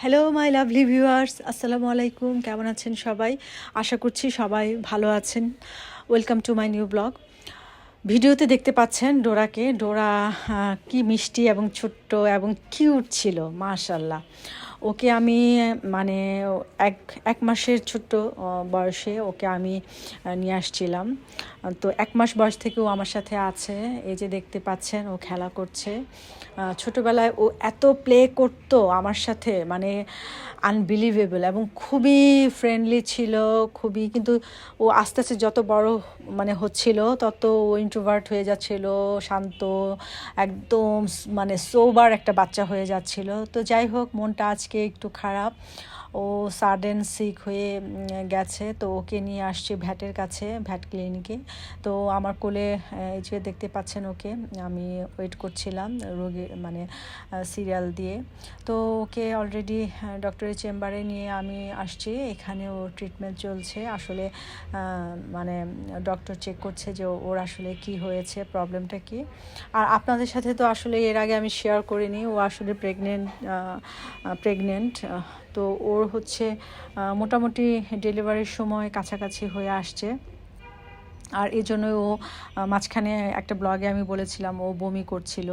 Hello my lovely viewers আসসালামু আলাইকুম কেমন আছেন সবাই? আশা করছি সবাই ভালো আছেন। Welcome to my new blog ভিডিওতে দেখতে পাচ্ছেন ডোরাকে। ডোরা কি মিষ্টি এবং ছোট্ট এবং কিউট ছিল মাশাল্লাহ ওকে আমি মানে এক এক মাসের ছোট্ট বয়সে ওকে আমি নিয়ে আসছিলাম। তো এক মাস বয়স থেকে ও আমার সাথে আছে। এই যে দেখতে পাচ্ছেন, ও খেলা করছে। ছোটবেলায় ও এত প্লে করতো আমার সাথে মানে আনবিলিভেবল এবং খুবই ফ্রেন্ডলি ছিল, খুবই, কিন্তু ও আস্তে আস্তে যত বড় মানে হচ্ছিল, তত ও ইন্ট্রোভার্ট হয়ে যাচ্ছিল, শান্ত, একদম মানে সোবার একটা বাচ্চা হয়ে যাচ্ছিল। তো যাই হোক, মনটা আজকে একটু খারাপ। ও সাডেন সিক হয়ে গেছে। তো ওকে নিয়ে আসছে ভ্যাটের কাছে, ভ্যাট ক্লিনিকে তো আমার কোলে এই যে দেখতে পাচ্ছেন ওকে, আমি ওয়েট করছিলাম রোগী মানে সিরিয়াল দিয়ে। তো ওকে অলরেডি ডক্টরের চেম্বারে নিয়ে আমি আসছি। এখানে ও ট্রিটমেন্ট চলছে। আসলে মানে ডক্টর চেক করছে যে ওর আসলে কি হয়েছে প্রবলেমটা কি। আর আপনাদের সাথে তো আসলে এর আগে আমি শেয়ার করিনি, ও আসলে প্রেগনেন্ট প্রেগনেন্ট তো ওর হচ্ছে মোটামুটি ডেলিভারির সময় কাছাকাছি হয়ে আসছে। আর এজন্য ও মাঝখানে একটা ব্লগে আমি বলেছিলাম ও বমি করছিল।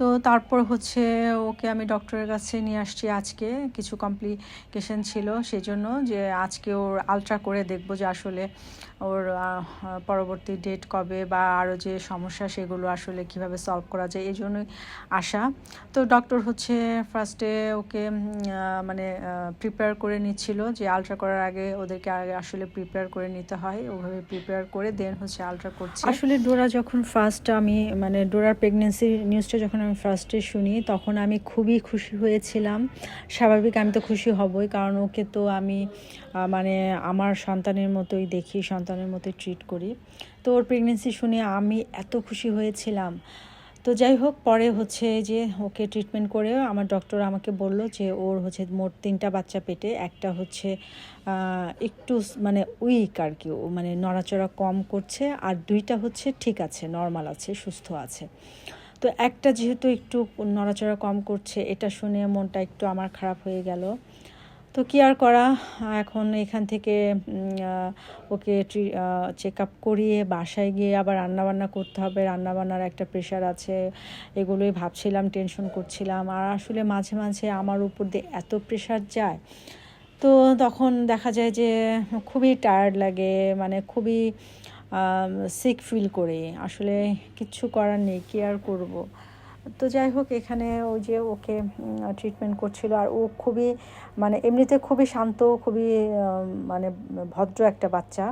তো তারপর হচ্ছে ওকে আমি ডক্টরের কাছে নিয়ে আসছি আজকে। কিছু কমপ্লিকেশন ছিল সেই জন্য যে আজকে ওর আলট্রা করে দেখব যে আসলে ওর পরবর্তী ডেট কবে বা আরও যে সমস্যা সেগুলো আসলে কীভাবে সলভ করা যায় এই জন্যই আসা। তো ডক্টর হচ্ছে ফার্স্টে ওকে মানে প্রিপেয়ার করে নিচ্ছিল যে আলট্রা করার আগে ওদেরকে আগে আসলে প্রিপেয়ার করে নিতে হয়। ওভাবে প্রিপেয়ার করে দেন হচ্ছে আলট্রা করছে। আসলে ডোরা যখন ফার্স্ট আমি মানে ডোরার প্রেগনেন্সি নিউজটা যখন আমি ফার্স্টে শুনি, তখন আমি খুবই খুশি হয়েছিলাম। স্বাভাবিক আমি তো খুশি হবই, কারণ ওকে তো আমি মানে আমার সন্তানের মতোই দেখি, সন্তানের মতোই ট্রিট করি। তো ওর প্রেগনেন্সি শুনে আমি এত খুশি হয়েছিলাম। তো যাই হোক, পরে হচ্ছে যে ওকে ট্রিটমেন্ট করে আমার ডক্টর আমাকে বলল যে ওর হচ্ছে মোট তিনটা বাচ্চা পেটে, একটা হচ্ছে একটু মানে উইক আর কি মানে নড়াচড়া কম করছে, আর দুইটা হচ্ছে ঠিক আছে নর্মাল আছে, সুস্থ আছে। তো একটা যেহেতু একটু নড়াচড়া কম করছে, এটা শুনে মনটা একটু আমার খারাপ হয়ে গেল। তো কি আর করা? এখন এখান থেকে ওকে চেক আপ করিয়ে বাসায় গিয়ে আবার রান্নাবান্না করতে হবে। রান্নাবান্নার একটা প্রেশার আছে, এগুলোই ভাবছিলাম টেনশন করছিলাম। আর আসলে মাঝে মাঝে আমার উপর দিয়ে এত প্রেশার যায়, তো তখন দেখা যায় যে খুবই টায়ার্ড লাগে মানে খুবই সিক ফিল করে। আসলে কিচ্ছু করার নেই কি আর করব। তো যাই হোক, এখানে ওই যে ওকে ট্রিটমেন্ট করছিল। আর ও খুবই মানে এমনিতে খুবই শান্ত, খুবই মানে ভদ্র একটা বাচ্চা।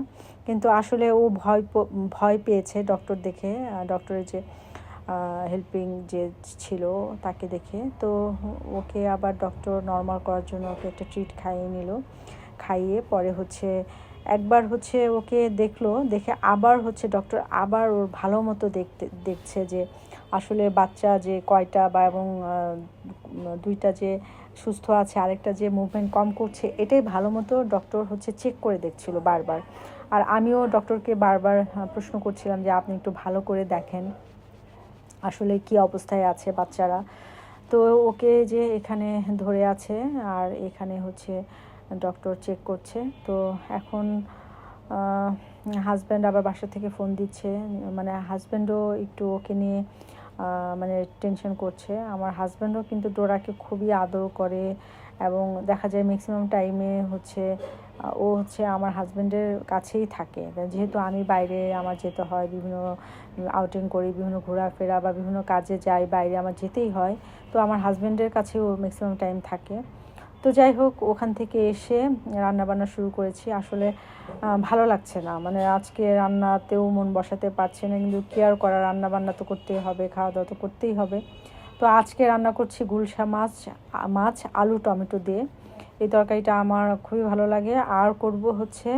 কিন্তু আসলে ও ভয় ভয় পেয়েছে ডক্টর দেখে। ডক্টরের যে হেল্পিং যে ছিল তাকে দেখে। তো ওকে আবার ডক্টর নর্মাল করার জন্য ওকে একটা ট্রিট খাইয়ে নিল। খাইয়ে পরে হচ্ছে একবার হচ্ছে ওকে দেখল, দেখে আবার হচ্ছে ডক্টর আবার ওর ভালো মতো দেখতে, দেখছে যে আসলে বাচ্চা যে কয়টা বা এবং দুইটা যে সুস্থ আছে, আরেকটা যে মুভমেন্ট কম করছে, এটাই ভালো মতো ডক্টর হচ্ছে চেক করে দেখছিল বারবার। আর আমিও ডক্টরকে বারবার প্রশ্ন করছিলাম যে আপনি একটু ভালো করে দেখেন, আসলে কি অবস্থায় আছে বাচ্চারা। তো ওকে যে এখানে ধরে আছে, আর এখানে হচ্ছে ডক্টর চেক করছে। তো এখন হাজব্যান্ড আবার বাসা থেকে ফোন দিচ্ছে। মানে হাজব্যান্ডও একটু ওকে নিয়ে মানে টেনশন করছে। আমার হাজব্যান্ডও কিন্তু ডোরাকে খুবই আদর করে এবং দেখা যায় ম্যাক্সিমাম টাইমে হচ্ছে ও হচ্ছে আমার হাজব্যান্ডের কাছেই থাকে। যেহেতু আমি বাইরে আমার যেতে হয়, বিভিন্ন আউটিং করি, বিভিন্ন ঘোরাফেরা বা বিভিন্ন কাজে যাই, বাইরে আমার যেতেই হয়, তো আমার হাজব্যান্ডের কাছেও ম্যাক্সিমাম টাইম থাকে। তো যাই হোক, ওখান থেকে এসে রান্না বান্না শুরু করেছি। আসলে ভালো লাগছে না। মানে আজকে রান্নাতেও মন বসাতে পারছে না, কিন্তু কেয়ার করা রান্না বান্না তো করতেই হবে খাওয়া দাওয়া তো করতেই হবে। তো আজকে রান্না করছি গুলশা মাছ মাছ, আলু, টমেটো দিয়ে। এই তরকারিটা আমার খুবই ভালো লাগে। আর করব হচ্ছে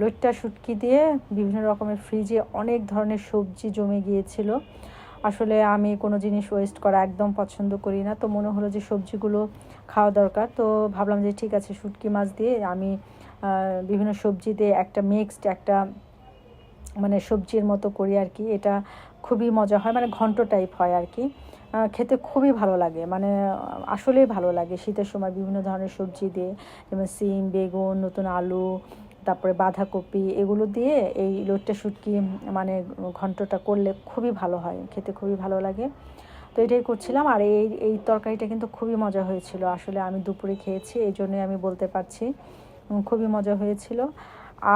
লইট্টা, শুটকি দিয়ে বিভিন্ন রকমের ফ্রিজে অনেক ধরনের সবজি জমে গিয়েছিল। আসলে আমি কোনো জিনিস ওয়েস্ট করা একদম পছন্দ করি না। তো মনে হলো যে সবজিগুলো খাওয়া দরকার। তো ভাবলাম যে ঠিক আছে, শুটকি মাছ দিয়ে আমি বিভিন্ন সবজিতে একটা মিক্সড একটা মানে সবজির মতো করি আর কি। এটা খুবই মজা হয় মানে ঘন্ট টাইপ হয় আর কি। খেতে খুবই ভালো লাগে মানে আসলেই ভালো লাগে শীতের সময় বিভিন্ন ধরনের সবজি দিয়ে। যেমন সিম, বেগুন, নতুন আলু তারপরে বাঁধাকপি এগুলো দিয়ে এই লোটটা শুটকি মানে ঘন্টটা করলে খুবই ভালো হয়, খেতে খুবই ভালো লাগে। তো এটাই করছিলাম আর এই এই তরকারিটা কিন্তু খুবই মজা হয়েছিল। আসলে আমি দুপুরে খেয়েছি, এই জন্যই আমি বলতে পারছি। খুবই মজা হয়েছিল।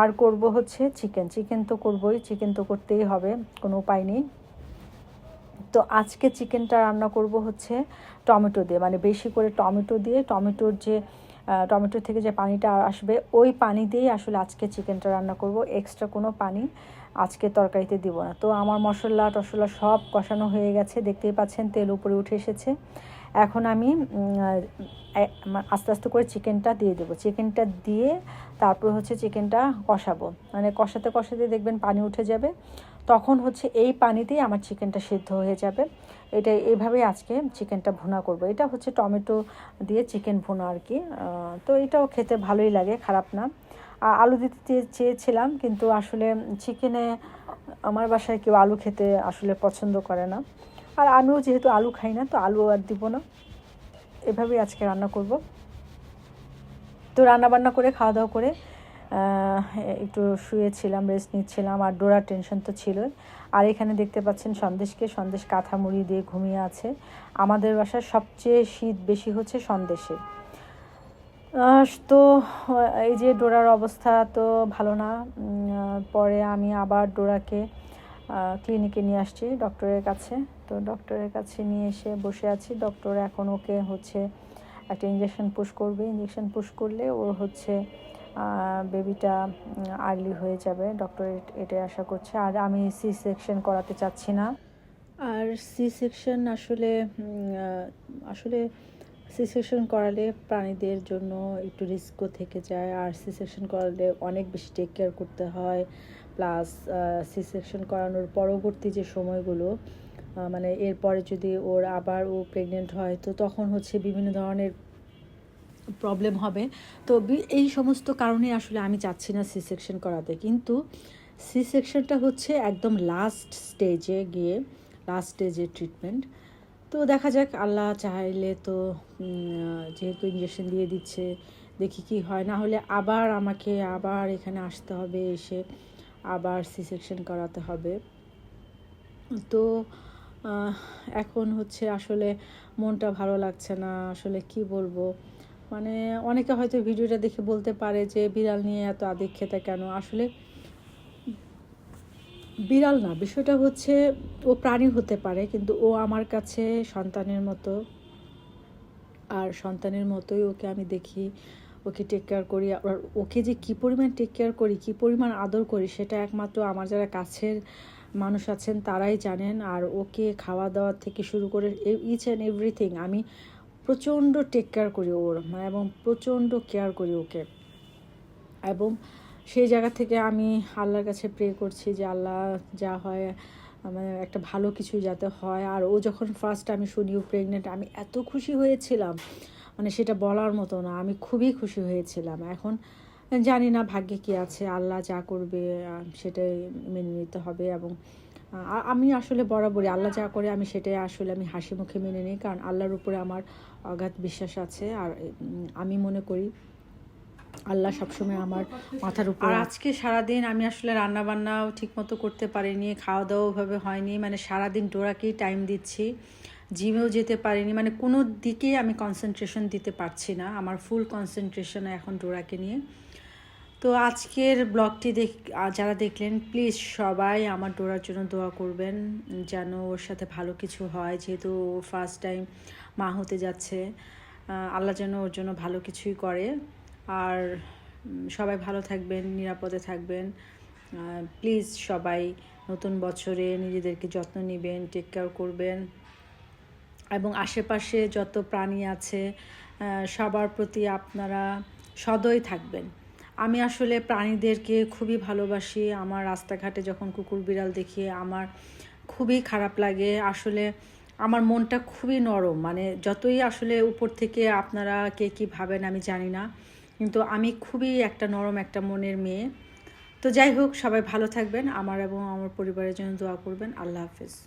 আর করব হচ্ছে চিকেন। চিকেন তো করবই, চিকেন তো করতেই হবে, কোনো উপায় নেই। তো আজকে চিকেনটা রান্না করব হচ্ছে টমেটো দিয়ে মানে বেশি করে টমেটো দিয়ে, টমেটোর যে টমেটো থেকে যে পানিটা আসবে, ওই পানি দিয়েই আসলে আজকে চিকেনটা রান্না করব। এক্সট্রা কোনো পানি আজকে তরকারিতে দিব না। তো আমার মশলা টসলা সব কষানো হয়ে গেছে, দেখতেই পাচ্ছেন তেল উপরে উঠে এসেছে। এখন আমি আস্তে আস্তে করে চিকেনটা দিয়ে দেবো। চিকেনটা দিয়ে তারপর হচ্ছে চিকেনটা কষাবো। মানে কষাতে কষাতে দেখবেন পানি উঠে যাবে। তখন হচ্ছে এই পানিতেই আমার চিকেনটা সিদ্ধ হয়ে যাবে। এটা এইভাবেই আজকে চিকেনটা ভুনা করব। এটা হচ্ছে টমেটো দিয়ে চিকেন ভুনা আর কি। তো এটাও খেতে ভালোই লাগে, খারাপ না। আলু দিতে চেয়ে- চেয়েছিলাম, কিন্তু আসলে চিকেনে আমার বাসায় কেউ আলু খেতে আসলে পছন্দ করে না। আর আমিও যেহেতু আলু খাই না, তো আলু আর দিব না। এভাবেই আজকে রান্না করব। তো রান্না বান্না করে খাওয়া দাওয়া করে একটু শুয়েছিলাম রেস্ট নিচ্ছিলাম আর ডোরার টেনশন তো ছিলই। আর এখানে দেখতে পাচ্ছেন সন্দেশকে, সন্দেশ কাঁথা মুড়ি দিয়ে ঘুমিয়ে আছে। আমাদের বাসায় সবচেয়ে শীত বেশি হচ্ছে সন্দেশে। তো এই যে ডোরার অবস্থা তো ভালো না। পরে আমি আবার ডোরাকে ক্লিনিকে নিয়ে আসছি ডক্টরের কাছে। তো ডক্টরের কাছে নিয়ে এসে বসে আছি। ডক্টর এখন ওকে হচ্ছে একটা ইঞ্জেকশন পুশ করবে। ইঞ্জেকশন পুশ করলে ওর হচ্ছে বেবিটা আর্লি হয়ে যাবে। ডক্টর এটাই আশা করছে। আর আমি সি সেকশন করাতে চাচ্ছি না। আর সি সেকশন আসলে আসলে সি সেকশন করালে প্রাণীদের জন্য একটু রিস্কও থেকে যায়। আর সি সেকশন করালে অনেক বেশি টেক কেয়ার করতে হয়। প্লাস সি সেকশন করানোর পরবর্তী যে সময়গুলো মানে এরপরে যদি ওর আবার ও প্রেগনেন্ট হয়, তো তখন হচ্ছে বিভিন্ন ধরনের প্রবলেম হবে। তো এই সমস্ত কারণে আসলে আমি চাচ্ছি না সি সেকশন করাতে। কিন্তু সি সেকশনটা হচ্ছে একদম লাস্ট স্টেজে গিয়ে লাস্ট স্টেজে ট্রিটমেন্ট তো দেখা যাক, আল্লাহ চাইলে তো যেহেতু ইঞ্জেকশন দিয়ে দিচ্ছে, দেখি কি হয়। না হলে আবার আমাকে আবার এখানে আসতে হবে, এসে আবার সি সেকশন করাতে হবে। তো এখন হচ্ছে আসলে মনটা ভালো লাগছে না। আসলে কি বলব? মানে অনেকে হয়তো ভিডিওটা দেখে বলতে পারে যে বিড়াল নিয়ে এত আদিক্ষেতা কেন? আসলে বিড়াল না, বিষয়টা হচ্ছে ও প্রাণী হতে পারে, কিন্তু ও আমার কাছে সন্তানের মতো। আর সন্তানের মতোই ওকে আমি দেখি, ওকে টেক কেয়ার করি। আর ওকে যে কী পরিমাণ টেক কেয়ার করি, কী পরিমাণ আদর করি, সেটা একমাত্র আমার যারা কাছের মানুষ আছেন, তারাই জানেন। আর ওকে খাওয়া দাওয়া থেকে শুরু করে ইচ অ্যান্ড এভরিথিং আমি প্রচণ্ড টেক কেয়ার করি ওর মানে এবং প্রচণ্ড কেয়ার করি ওকে। এবং সেই জায়গা থেকে আমি আল্লাহর কাছে প্রে করছি যে আল্লাহ যা হয় মানে একটা ভালো কিছু যাতে হয়। আর ও যখন ফার্স্ট আমি শুনি ও প্রেগনেন্ট আমি এত খুশি হয়েছিলাম। মানে সেটা বলার মতো না, আমি খুবই খুশি হয়েছিলাম। এখন জানি না ভাগ্যে কী আছে, আল্লাহ যা করবে সেটাই মেনে নিতে হবে এবং আমি আসলে বরাবরই, আল্লাহ যা করে আমি সেটাই আসলে আমি হাসি মুখে মেনে নিই। কারণ আল্লাহর উপরে আমার অগাধ বিশ্বাস আছে। আর আমি মনে করি আল্লাহ সবসময় আমার মাথার উপর আর আজকে সারাদিন আমি আসলে রান্না বান্নাও ঠিকমতো করতে পারিনি খাওয়া দাওয়া ওভাবে হয়নি। মানে সারাদিন ডোরাকেই টাইম দিচ্ছি, জিমেও যেতে পারিনি। মানে কোনো দিকেই আমি কনসেন্ট্রেশন দিতে পারছি না। আমার ফুল কনসেন্ট্রেশন এখন ডোরাকে নিয়ে। তো আজকের ব্লগটি দেখ যারা দেখলেন প্লিজ সবাই আমার ডোরার জন্য দোয়া করবেন যেন ওর সাথে ভালো কিছু হয়, যেহেতু ফার্স্ট টাইম মা হতে যাচ্ছে। আল্লাহ যেন ওর জন্য ভালো কিছুই করে। আর সবাই ভালো থাকবেন, নিরাপদে থাকবেন। প্লিজ সবাই নতুন বছরে নিজেদেরকে যত্ন নেবেন টেক কেয়ার করবেন। এবং আশেপাশে যত প্রাণী আছে সবার প্রতি আপনারা সদয় থাকবেন। আমি আসলে প্রাণীদেরকে খুবই ভালোবাসি। আমার রাস্তাঘাটে যখন কুকুর বিড়াল দেখি, আমার খুবই খারাপ লাগে। আসলে আমার মনটা খুবই নরম। মানে যতই আসলে উপর থেকে আপনারা কে কী ভাবেন আমি জানি না। কিন্তু আমি খুবই একটা নরম একটা মনের মেয়ে। তো যাই হোক, সবাই ভালো থাকবেন। আমার এবং আমার পরিবারের জন্য দোয়া করবেন। আল্লাহ হাফেজ।